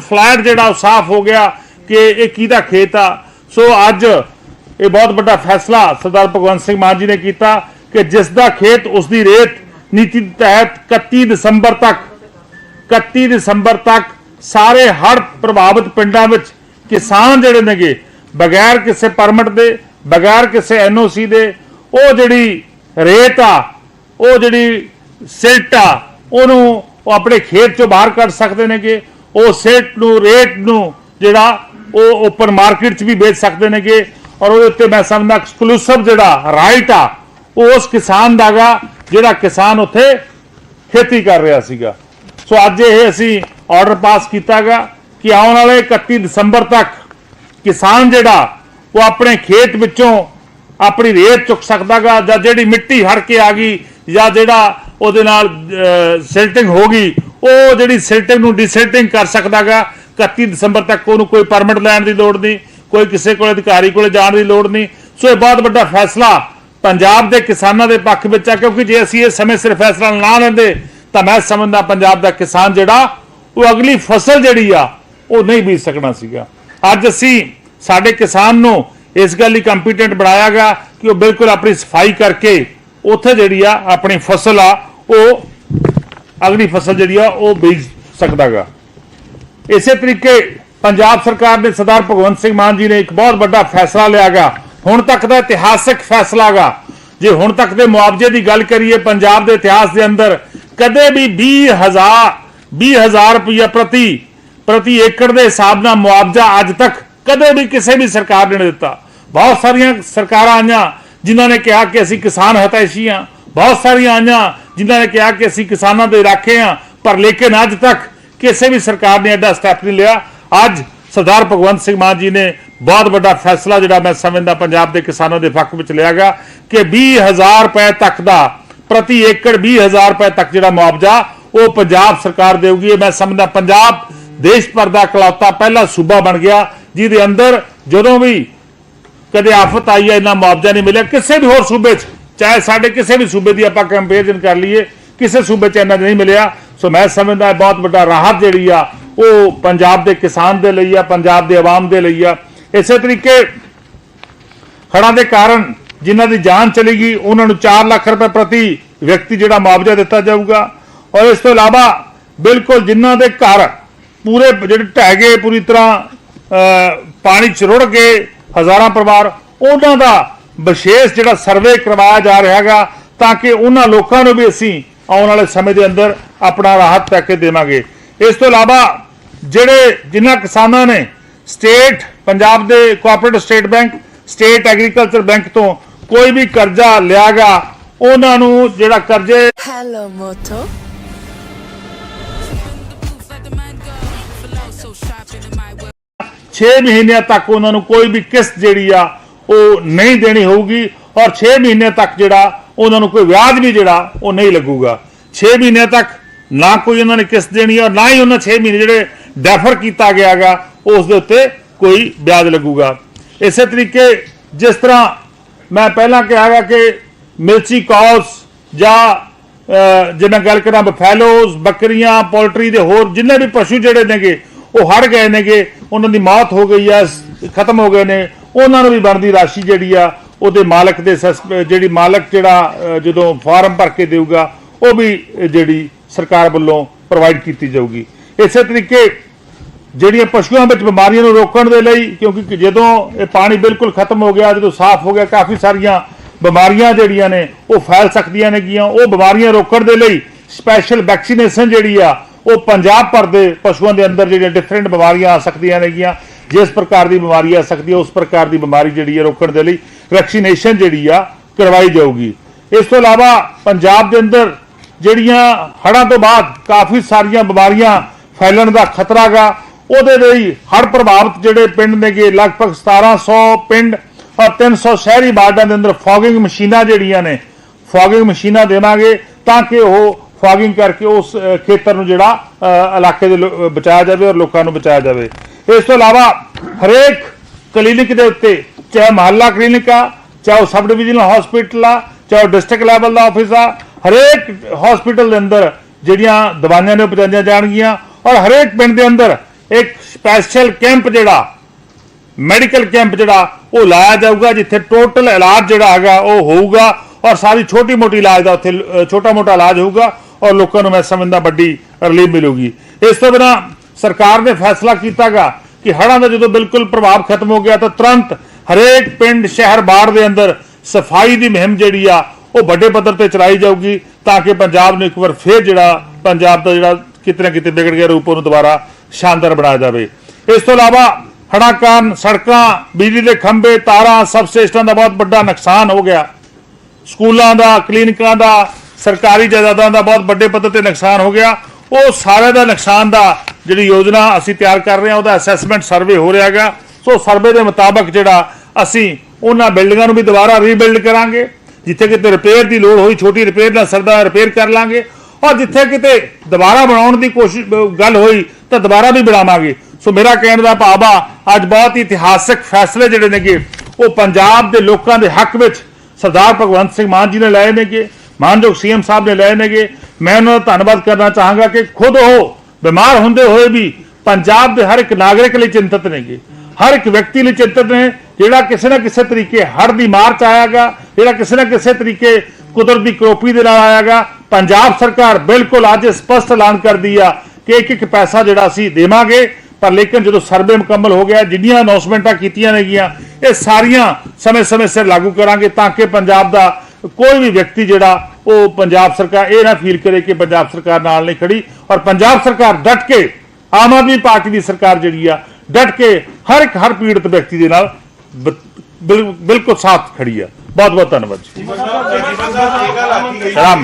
Flat ਜਿਹੜਾ ਉਹ ਸਾਫ਼ ਹੋ ਗਿਆ ਕਿ ਇਹ ਕਿਹਦਾ ਖੇਤ ਆ। ਸੋ ਅੱਜ ਇਹ ਬਹੁਤ ਵੱਡਾ ਫੈਸਲਾ ਸਰਦਾਰ ਭਗਵੰਤ ਸਿੰਘ ਮਾਨ ਜੀ ਨੇ ਕੀਤਾ ਕਿ ਜਿਸ ਦਾ ਖੇਤ ਉਸ ਦੀ ਰੇਤ ਨੀਤੀ ਦੇ ਤਹਿਤ 31 ਦਸੰਬਰ ਤੱਕ 31 ਦਸੰਬਰ ਤੱਕ ਸਾਰੇ ਹੜ੍ਹ ਪ੍ਰਭਾਵਿਤ ਪਿੰਡਾਂ ਵਿੱਚ ਕਿਸਾਨ ਜਿਹੜੇ ਨੇਗੇ, ਬਗੈਰ ਕਿਸੇ ਪਰਮਿਟ ਦੇ, ਬਗੈਰ ਕਿਸੇ ਐਨਓਸੀ ਦੇ, ਉਹ ਜਿਹੜੀ ਰੇਤ ਆ, ਉਹ ਜਿਹੜੀ ਸਿਲਟ ਆ, ਉਹਨੂੰ ਉਹ ਆਪਣੇ ਖੇਤ ਚੋਂ ਬਾਹਰ ਕੱਢ ਸਕਦੇ ਨੇਗੇ। ਉਹ ਸੇਟ ਨੂੰ ਰੇਟ ਨੂੰ ਜਿਹੜਾ ਉਹ ਓਪਨ ਮਾਰਕੀਟ 'ਚ ਵੀ ਵੇਚ ਸਕਦੇ ਨੇਗੇ ਔਰ ਉਹਦੇ ਉੱਤੇ ਮੈਂ ਸਮਝਦਾ ਐਕਸਕਲੂਸਿਵ ਜਿਹੜਾ ਰਾਈਟ ਆ, ਉਹ ਉਸ ਕਿਸਾਨ ਦਾਗਾ ਜਿਹੜਾ ਕਿਸਾਨ ਉੱਥੇ ਖੇਤੀ ਕਰ ਰਿਹਾ ਸੀਗਾ। ਸੋ ਅੱਜ ਇਹ ਅਸੀਂ ਆਰਡਰ ਪਾਸ ਕੀਤਾਗਾ ਕਿ ਆਉਣ ਵਾਲੇ 31 ਦਸੰਬਰ ਤੱਕ ਕਿਸਾਨ ਜਿਹੜਾ, ਉਹ ਆਪਣੇ ਖੇਤ ਵਿੱਚੋਂ ਆਪਣੀ ਰੇਤ ਚੁੱਕ ਸਕਦਾਗਾ ਜਾਂ ਜਿਹੜੀ ਮਿੱਟੀ ਹੜ ਕੇ ਆ ਗਈ ਜਾਂ ਜਿਹੜਾ ਉਹਦੇ ਨਾਲ ਸਿਲਟਿੰਗ ਹੋ ਗਈ ਉਹ ਜਿਹੜੀ ਸਿਲਟਿੰਗ ਨੂੰ ਡਿਸਿਲਟਿੰਗ ਕਰ ਸਕਦਾਗਾ 31 ਦਸੰਬਰ ਤੱਕ ਉਹਨੂੰ ਕੋਈ ਪਰਮਿਟ ਲੈਣ ਦੀ ਲੋੜ ਨਹੀਂ, ਕੋਈ ਕਿਸੇ ਕੋਲ ਅਧਿਕਾਰੀ ਕੋਲ ਜਾਣ ਦੀ ਲੋੜ ਨਹੀਂ। ਸੋ ਇਹ ਬਹੁਤ ਵੱਡਾ ਫੈਸਲਾ ਪੰਜਾਬ ਦੇ ਕਿਸਾਨਾਂ ਦੇ ਪੱਖ ਵਿੱਚ ਆ, ਕਿਉਂਕਿ ਜੇ ਅਸੀਂ ਇਹ ਸਮੇਂ ਸਿਰ ਫੈਸਲਾ ਨਾ ਲੈਂਦੇ, ਤਾਂ ਮੈਂ ਸਮਝਦਾ ਪੰਜਾਬ ਦਾ ਕਿਸਾਨ ਜਿਹੜਾ, ਉਹ ਅਗਲੀ ਫਸਲ ਜਿਹੜੀ ਆ, ਉਹ ਨਹੀਂ ਬੀਜ ਸਕਣਾ ਸੀਗਾ। ਅੱਜ ਅਸੀਂ ਸਾਡੇ ਕਿਸਾਨ ਨੂੰ ਇਸ ਗੱਲ ਲਈ ਕੰਪੀਟੈਂਟ ਬਣਾਇਆ ਬਣਾਇਆਗਾ ਕਿ ਉਹ ਬਿਲਕੁਲ ਆਪਣੀ ਸਫ਼ਾਈ ਕਰਕੇ ਉੱਥੇ ਜਿਹੜੀ ਆ, ਆਪਣੀ ਫਸਲ ਆ, ਉਹ ਅਗਲੀ ਫਸਲ ਜਿਹੜੀ ਆ, ਉਹ ਬੀਜ ਸਕਦਾਗਾ। ਇਸੇ ਤਰੀਕੇ ਪੰਜਾਬ ਸਰਕਾਰ ਨੇ ਸਰਦਾਰ ਭਗਵੰਤ ਸਿੰਘ ਮਾਨ ਜੀ ਨੇ ਇੱਕ ਬਹੁਤ ਵੱਡਾ ਫੈਸਲਾ ਲਿਆਗਾ। ਹੁਣ ਤੱਕ ਦਾ ਇਤਿਹਾਸਕ ਫੈਸਲਾਗਾ। ਜੇ ਹੁਣ ਤੱਕ ਦੇ ਮੁਆਵਜ਼ੇ ਦੀ ਗੱਲ ਕਰੀਏ, ਪੰਜਾਬ ਦੇ ਇਤਿਹਾਸ ਦੇ ਅੰਦਰ ਕਦੇ ਵੀ 20000 20000 ਰੁਪਇਆ ਪ੍ਰਤੀ ਪ੍ਰਤੀ ਏਕੜ ਦੇ ਹਿਸਾਬ ਨਾਲ ਮੁਆਵਜ਼ਾ ਅੱਜ ਤੱਕ ਕਦੇ ਵੀ ਕਿਸੇ ਵੀ ਸਰਕਾਰ ਨੇ ਨਹੀਂ ਦਿੱਤਾ। ਬਹੁਤ ਸਾਰੀਆਂ ਸਰਕਾਰਾਂ ਆਈਆਂ ਜਿਨ੍ਹਾਂ ਨੇ ਕਿਹਾ ਕਿ ਅਸੀਂ ਕਿਸਾਨ ਹਤੈਸ਼ੀ ਹਾਂ ਬਹੁਤ ਸਾਰੀਆਂ ਆਈਆਂ ਜਿਨ੍ਹਾਂ ਨੇ ਕਿਹਾ ਕਿ ਅਸੀਂ ਕਿਸਾਨਾਂ ਦੇ ਰਾਖੇ ਹਾਂ, ਪਰ ਲੇਕਿਨ ਅੱਜ ਤੱਕ ਕਿਸੇ ਵੀ ਸਰਕਾਰ ਨੇ ਐਡਾ ਸਟੈਪ ਨਹੀਂ ਲਿਆ। ਅੱਜ ਸਰਦਾਰ ਭਗਵੰਤ ਸਿੰਘ ਮਾਨ ਜੀ ਨੇ ਬਹੁਤ ਵੱਡਾ ਫੈਸਲਾ ਜਿਹੜਾ ਮੈਂ ਸਮਝਦਾ ਪੰਜਾਬ ਦੇ ਕਿਸਾਨਾਂ ਦੇ ਪੱਖ ਵਿੱਚ ਲਿਆ ਗਿਆ ਕਿ 20000 ਰੁਪਏ ਤੱਕ ਦਾ ਪ੍ਰਤੀ ਏਕੜ 20000 ਰੁਪਏ ਤੱਕ ਜਿਹੜਾ ਮੁਆਵਜ਼ਾ ਉਹ ਪੰਜਾਬ ਸਰਕਾਰ ਦੇਊਗੀ। ਇਹ ਮੈਂ ਸਮਝਦਾ ਪੰਜਾਬ ਦੇਸ਼ ਭਰ ਦਾ ਇਕਲੌਤਾ ਪਹਿਲਾ ਸੂਬਾ ਬਣ ਗਿਆ, ਜਿਹਦੇ ਅੰਦਰ ਜਦੋਂ ਵੀ ਕਦੇ ਆਫਤ ਆਈ ਹੈ, ਇੰਨਾ ਮੁਆਵਜ਼ਾ ਨਹੀਂ ਮਿਲਿਆ। ਕਿਸੇ ਵੀ ਹੋਰ ਸੂਬੇ 'ਚ ਚਾਹੇ ਸਾਡੇ ਕਿਸੇ ਵੀ ਸੂਬੇ ਦੀ ਆਪਾਂ ਕੰਪੈਰੀਜ਼ਨ ਕਰ ਲਈਏ, ਕਿਸੇ ਸੂਬੇ 'ਚ ਇੰਨਾ ਨਹੀਂ ਮਿਲਿਆ। ਸੋ ਮੈਂ ਸਮਝਦਾ ਬਹੁਤ ਵੱਡਾ ਰਾਹਤ ਜਿਹੜੀ ਆ, ਉਹ ਪੰਜਾਬ ਦੇ ਕਿਸਾਨ ਦੇ ਲਈ ਆ, ਪੰਜਾਬ ਦੇ ਆਵਾਮ ਦੇ ਲਈ ਆ। ਇਸੇ ਤਰੀਕੇ ਹੜ੍ਹਾਂ ਦੇ ਕਾਰਨ ਜਿਨ੍ਹਾਂ ਦੀ ਜਾਨ ਚਲੀ ਗਈ, ਉਹਨਾਂ ਨੂੰ 4 ਲੱਖ ਰੁਪਏ ਪ੍ਰਤੀ ਵਿਅਕਤੀ ਜਿਹੜਾ ਮੁਆਵਜ਼ਾ ਦਿੱਤਾ ਜਾਊਗਾ। ਔਰ ਇਸ ਤੋਂ ਇਲਾਵਾ ਬਿਲਕੁਲ ਜਿਨ੍ਹਾਂ ਦੇ ਘਰ ਪੂਰੇ ਜਿਹੜੇ ਢਹਿ ਗਏ, ਪੂਰੀ ਤਰ੍ਹਾਂ ਪਾਣੀ ਚ ਰੁੜ ਗਏ ਹਜ਼ਾਰਾਂ ਪਰਿਵਾਰ, ਉਹਨਾਂ ਦਾ ਵਿਸ਼ੇਸ਼ ਜਿਹੜਾ ਸਰਵੇ ਕਰਵਾਇਆ ਜਾ ਰਿਹਾ ਹੈਗਾ ਤਾਂ ਕਿ ਉਹਨਾਂ ਲੋਕਾਂ ਨੂੰ ਵੀ ਅਸੀਂ ਆਉਣ ਵਾਲੇ ਸਮੇਂ ਦੇ ਅੰਦਰ ਆਪਣਾ ਰਾਹਤ ਪੈਕੇਜ ਦੇਵਾਂਗੇ ਇਸ ਤੋਂ ਇਲਾਵਾ ਜਿਹੜੇ ਜਿਨ੍ਹਾਂ ਕਿਸਾਨਾਂ ਨੇ ਸਟੇਟ ਪੰਜਾਬ ਦੇ cooperative state bank state agriculture bank ਤੋਂ ਕੋਈ ਵੀ ਕਰਜ਼ਾ ਲਿਆਗਾ ਉਹਨਾਂ ਨੂੰ ਜਿਹੜਾ ਕਰਜ਼ੇ Hello, Moto. 6 ਮਹੀਨਿਆਂ ਤੱਕ ਉਹਨਾਂ ਨੂੰ ਕੋਈ ਵੀ ਕਿਸ਼ਤ ਜਿਹੜੀ ਆ ਉਹ ਨਹੀਂ ਦੇਣੀ ਹੋਊਗੀ ਔਰ 6 ਮਹੀਨਿਆਂ ਤੱਕ ਜਿਹੜਾ ਉਹਨਾਂ ਨੂੰ ਕੋਈ ਵਿਆਜ ਵੀ ਜਿਹੜਾ ਉਹ ਨਹੀਂ ਲੱਗੂਗਾ। 6 ਮਹੀਨਿਆਂ ਤੱਕ ਨਾ ਕੋਈ ਉਹਨਾਂ ਨੇ ਕਿਸ਼ਤ ਦੇਣੀ ਔਰ ਨਾ ਹੀ ਉਹਨਾਂ 6 ਮਹੀਨੇ ਜਿਹੜੇ ਡੈਫਰ ਕੀਤਾ ਗਿਆਗਾ ਉਸ ਦੇ ਉੱਤੇ ਕੋਈ ਵਿਆਜ ਲੱਗੂਗਾ। ਇਸੇ ਤਰੀਕੇ ਜਿਸ ਤਰ੍ਹਾਂ ਮੈਂ ਪਹਿਲਾਂ ਕਿਹਾਗਾ ਕਿ ਮਿਲਚੀ ਕੌਸ ਜਾਂ ਅਹ, ਜੇ ਮੈਂ ਗੱਲ ਕਰਾਂ ਬਫੈਲੋਜ਼ ਬੱਕਰੀਆਂ ਪੋਲਟਰੀ ਦੇ ਹੋਰ ਜਿੰਨੇ ਵੀ ਪਸ਼ੂ ਜਿਹੜੇ ਨੇਗੇ ਉਹ ਹੜ ਗਏ ਨੇਗੇ ਉਹਨਾਂ ਦੀ ਮੌਤ ਹੋ ਗਈ ਆ ਖਤਮ ਹੋ ਗਏ ਨੇ ਉਹਨਾਂ ਨੂੰ ਵੀ ਬਣਦੀ ਰਾਸ਼ੀ ਜਿਹੜੀ ਆ, ਉਹਦੇ ਮਾਲਕ ਦੇ ਸਸ- ਜਿਹੜੀ ਮਾਲਕ ਜਿਹੜਾ ਜਦੋਂ ਫਾਰਮ ਭਰ ਕੇ ਦੇਊਗਾ, ਉਹ ਵੀ ਜਿਹੜੀ ਸਰਕਾਰ ਵੱਲੋਂ ਪ੍ਰੋਵਾਈਡ ਕੀਤੀ ਜਾਊਗੀ। ਇਸੇ ਤਰੀਕੇ ਜਿਹੜੀਆਂ ਪਸ਼ੂਆਂ ਵਿੱਚ ਬਿਮਾਰੀਆਂ ਨੂੰ ਰੋਕਣ ਦੇ ਲਈ, ਕਿਉਂਕਿ ਜਦੋਂ ਇਹ ਪਾਣੀ ਬਿਲਕੁਲ ਖਤਮ ਹੋ ਗਿਆ, ਜਦੋਂ ਸਾਫ਼ ਹੋ ਗਿਆ, ਕਾਫੀ ਸਾਰੀਆਂ ਬਿਮਾਰੀਆਂ ਜਿਹੜੀਆਂ ਨੇ, ਉਹ ਫੈਲ ਸਕਦੀਆਂ ਨੇਗੀਆਂ ਉਹ ਬਿਮਾਰੀਆਂ ਰੋਕਣ ਦੇ ਲਈ ਸਪੈਸ਼ਲ ਵੈਕਸੀਨੇਸ਼ਨ ਜਿਹੜੀ ਆ, ਉਹ ਪੰਜਾਬ ਭਰ ਦੇ ਪਸ਼ੂਆਂ ਦੇ ਅੰਦਰ ਜਿਹੜੀਆਂ ਡਿਫਰੈਂਟ ਬਿਮਾਰੀਆਂ ਆ ਸਕਦੀਆਂ ਨੇਗੀਆਂ ਜਿਸ ਪ੍ਰਕਾਰ ਦੀ ਬਿਮਾਰੀ ਆ ਸਕਦੀ ਹੈ, ਉਸ ਪ੍ਰਕਾਰ ਦੀ ਬਿਮਾਰੀ ਜਿਹੜੀ ਹੈ ਰੋਕਣ ਦੇ ਲਈ ਵੈਕਸੀਨੇਸ਼ਨ ਜਿਹੜੀ ਆ ਕਰਵਾਈ ਜਾਊਗੀ। ਇਸ ਤੋਂ ਇਲਾਵਾ ਪੰਜਾਬ ਦੇ ਅੰਦਰ ਜਿਹੜੀਆਂ ਹੜ੍ਹਾਂ ਤੋਂ ਬਾਅਦ ਕਾਫੀ ਸਾਰੀਆਂ ਬਿਮਾਰੀਆਂ ਫੈਲਣ ਦਾ ਖਤਰਾ ਗਾ, ਉਹਦੇ ਲਈ ਹੜ੍ਹ ਪ੍ਰਭਾਵਿਤ ਜਿਹੜੇ ਪਿੰਡ ਨੇਗੇ, ਲਗਭਗ 1700 ਪਿੰਡ ਔਰ 300 ਸ਼ਹਿਰੀ ਵਾਰਡਾਂ ਦੇ ਅੰਦਰ ਫੌਗਿੰਗ ਮਸ਼ੀਨਾਂ ਜਿਹੜੀਆਂ ਨੇ, ਫੌਗਿੰਗ ਮਸ਼ੀਨਾਂ ਦੇਵਾਂਗੇ ਤਾਂ ਕਿ ਉਹ ਫੌਗਿੰਗ ਕਰਕੇ ਉਸ ਖੇਤਰ ਨੂੰ ਜਿਹੜਾ ਇਲਾਕੇ ਦੇ ਲੋ- ਬਚਾਇਆ ਜਾਵੇ ਔਰ ਲੋਕਾਂ ਨੂੰ ਬਚਾਇਆ ਜਾਵੇ। ਇਸ ਤੋਂ ਇਲਾਵਾ ਹਰੇਕ ਕਲੀਨਿਕ ਦੇ ਉੱਤੇ, ਚਾਹੇ ਮਹੱਲਾ ਕਲੀਨਿਕ ਆ, ਚਾਹੇ ਉਹ ਸਬ ਡਿਵੀਜ਼ਨਲ ਹਸਪੀਟਲ ਆ, ਚਾਹੇ ਉਹ ਡਿਸਟ੍ਰਿਕਟ ਲੈਵਲ ਦਾ ਆਫਿਸ ਆ, ਹਰੇਕ ਹਸਪੀਟਲ ਦੇ ਅੰਦਰ ਜਿਹੜੀਆਂ ਦਵਾਈਆਂ ਨੇ ਉਹ ਪਹੁੰਚਾਈਆਂ ਜਾਣਗੀਆਂ ਔਰ ਹਰੇਕ ਪਿੰਡ ਦੇ ਅੰਦਰ ਇੱਕ ਸਪੈਸ਼ਲ ਕੈਂਪ ਜਿਹੜਾ ਮੈਡੀਕਲ ਕੈਂਪ ਜਿਹੜਾ, ਉਹ ਲਾਇਆ ਜਾਊਗਾ, ਜਿੱਥੇ ਟੋਟਲ ਇਲਾਜ ਜਿਹੜਾ ਹੈਗਾ ਉਹ ਹੋਊਗਾ ਔਰ ਸਾਰੀ ਛੋਟੀ ਮੋਟੀ ਇਲਾਜ ਦਾ ਉੱਥੇ ਛੋਟਾ ਮੋਟਾ ਇਲਾਜ ਹੋਊਗਾ ਔਰ ਲੋਕਾਂ ਨੂੰ ਮੈਂ ਸਮਝਦਾ ਵੱਡੀ ਰਿਲੀਫ ਮਿਲੂਗੀ। ਇਸ ਤੋਂ ਬਿਨਾ ਸਰਕਾਰ ਨੇ ਫੈਸਲਾ ਕੀਤਾਗਾ ਕਿ ਹੜ੍ਹਾਂ ਦਾ ਜਦੋਂ ਬਿਲਕੁਲ ਪ੍ਰਭਾਵ ਖਤਮ ਹੋ ਗਿਆ ਤਾਂ ਤੁਰੰਤ ਹਰੇਕ ਪਿੰਡ, ਸ਼ਹਿਰ ਬਾਹਰ ਦੇ ਅੰਦਰ ਸਫ਼ਾਈ ਦੀ ਮੁਹਿੰਮ ਜਿਹੜੀ ਆ, ਉਹ ਵੱਡੇ ਪੱਧਰ ਤੇ ਚਲਾਈ ਜਾਊਗੀ ਤਾਂ ਕਿ ਪੰਜਾਬ ਨੂੰ ਇੱਕ ਵਾਰ ਫੇਰ ਜਿਹੜਾ ਪੰਜਾਬ ਦਾ ਜਿਹੜਾ ਕਿਤੇ ਨਾ ਕਿਤੇ ਵਿਗੜ ਗਿਆ ਰੂਪ, ਉਹਨੂੰ ਦੁਬਾਰਾ ਸ਼ਾਨਦਾਰ ਬਣਾਇਆ ਜਾਵੇ। ਇਸ ਤੋਂ ਇਲਾਵਾ ਹੜ੍ਹਾਂ ਕਾਰਨ ਸੜਕਾਂ, ਬਿਜਲੀ ਦੇ ਖੰਭੇ, ਤਾਰਾਂ ਸਬ ਸਟੇਸ਼ਨਾਂ ਦਾ ਬਹੁਤ ਵੱਡਾ ਨੁਕਸਾਨ ਹੋ ਗਿਆ। ਸਕੂਲਾਂ ਦਾ, ਕਲੀਨਿਕਾਂ ਦਾ, ਸਰਕਾਰੀ ਜਾਇਦਾਦਾਂ ਦਾ ਬਹੁਤ ਵੱਡੇ ਪੱਧਰ ਤੇ ਨੁਕਸਾਨ ਹੋ ਗਿਆ। ਉਹ ਸਾਰੇ ਦਾ ਨੁਕਸਾਨ ਦਾ ਜਿਹੜੀ ਯੋਜਨਾ ਅਸੀਂ ਤਿਆਰ ਕਰ ਰਹੇ ਹਾਂ, ਉਹਦਾ ਅਸੈਸਮੈਂਟ ਸਰਵੇ ਹੋ ਰਿਹਾ ਹੈਗਾ। ਸੋ ਸਰਵੇ ਦੇ ਮੁਤਾਬਕ ਜਿਹੜਾ ਅਸੀਂ ਉਹਨਾਂ ਬਿਲਡਿੰਗਾਂ ਨੂੰ ਵੀ ਦੁਬਾਰਾ ਰੀਬਿਲਡ ਕਰਾਂਗੇ। ਜਿੱਥੇ ਕਿਤੇ ਰਿਪੇਅਰ ਦੀ ਲੋੜ ਹੋਈ, ਛੋਟੀ ਰਿਪੇਅਰ ਨਾਲ ਸਰਦਾ ਰਿਪੇਅਰ ਕਰ ਲਾਂਗੇ। ਔਰ ਜਿੱਥੇ ਕਿਤੇ ਦੁਬਾਰਾ ਬਣਾਉਣ ਦੀ ਕੋਸ਼ਿਸ਼, ਗੱਲ ਹੋਈ, ਤਾਂ ਦੁਬਾਰਾ ਵੀ ਬਣਾਵਾਂਗੇ। ਸੋ ਮੇਰਾ ਕਹਿਣ ਦਾ ਭਾਵ ਆ, ਅੱਜ ਬਹੁਤ ਹੀ ਇਤਿਹਾਸਕ ਫੈਸਲੇ ਜਿਹੜੇ ਨੇਗੇ, ਉਹ ਪੰਜਾਬ ਦੇ ਲੋਕਾਂ ਦੇ ਹੱਕ ਵਿੱਚ ਸਰਦਾਰ ਭਗਵੰਤ ਸਿੰਘ ਮਾਨ ਜੀ ਨੇ ਲਏ ਨੇਗੇ। ਮਾਨਯੋਗ ਸੀਐਮ ਸਾਹਿਬ ਨੇ ਲਏ ਨੇਗੇ। ਮੈਂ ਉਹਨਾਂ ਦਾ ਧੰਨਵਾਦ ਕਰਨਾ ਚਾਹਾਂਗਾ ਕਿ ਖੁਦ ਉਹ ਬਿਮਾਰ ਹੁੰਦੇ ਹੋਏ ਵੀ ਪੰਜਾਬ ਦੇ ਹਰ ਇੱਕ ਨਾਗਰਿਕ ਲਈ ਚਿੰਤਤ ਨੇਗੇ। ਹਰ ਇੱਕ ਵਿਅਕਤੀ ਲਈ ਚਿੰਤਤ ਨੇ, ਜਿਹੜਾ ਕਿਸੇ ਨਾ ਕਿਸੇ ਤਰੀਕੇ ਹੜ੍ਹ ਦੀ ਮਾਰ ਚ ਆਇਆਗਾ, ਜਿਹੜਾ ਕਿਸੇ ਨਾ ਕਿਸੇ ਤਰੀਕੇ ਕੁਦਰਤ ਦੀ ਕਰੋਪੀ ਦੇ ਨਾਲ ਆਇਆਗਾ। ਪੰਜਾਬ ਸਰਕਾਰ ਬਿਲਕੁਲ ਅੱਜ ਸਪਸ਼ਟ ਐਲਾਨ ਕਰਦੀ ਆ ਕਿ ਇੱਕ ਇੱਕ ਪੈਸਾ ਜਿਹੜਾ ਅਸੀਂ ਦੇਵਾਂਗੇ, ਪਰ ਲੇਕਿਨ ਜਦੋਂ ਸਰਵੇ ਮੁਕੰਮਲ ਹੋ ਗਿਆ, ਜਿੰਨੀਆਂ ਅਨਾਉਂਸਮੈਂਟਾਂ ਕੀਤੀਆਂ ਨੇਗੀਆਂ, ਇਹ ਸਾਰੀਆਂ ਸਮੇਂ-ਸਮੇਂ ਸਿਰ ਲਾਗੂ ਕਰਾਂਗੇ ਤਾਂ ਕਿ ਪੰਜਾਬ ਦਾ ਕੋਈ ਵੀ ਵਿਅਕਤੀ ਜਿਹੜਾ ਉਹ ਪੰਜਾਬ ਸਰਕਾਰ ਇਹ ਨਾ ਫੀਲ ਕਰੇ ਕਿ ਪੰਜਾਬ ਸਰਕਾਰ ਨਾਲ ਨਹੀਂ ਖੜੀ ਔਰ ਪੰਜਾਬ ਸਰਕਾਰ ਡਟ ਕੇ ਆਮ ਆਦਮੀ ਪਾਰਟੀ ਦੀ ਸਰਕਾਰ ਜਿਹੜੀ ਆ ਡਟ ਕੇ ਹਰ ਇੱਕ ਹਰ ਪੀੜਤ ਵਿਅਕਤੀ ਦੇ ਨਾਲ ਬ- ਬਿਲ- ਬਿਲਕੁਲ ਸਾਥ ਖੜੀ ਆ ਬਹੁਤ ਬਹੁਤ ਧੰਨਵਾਦ ਜੀ जीवन साहब जीवन साहब ये गल आखी गई राम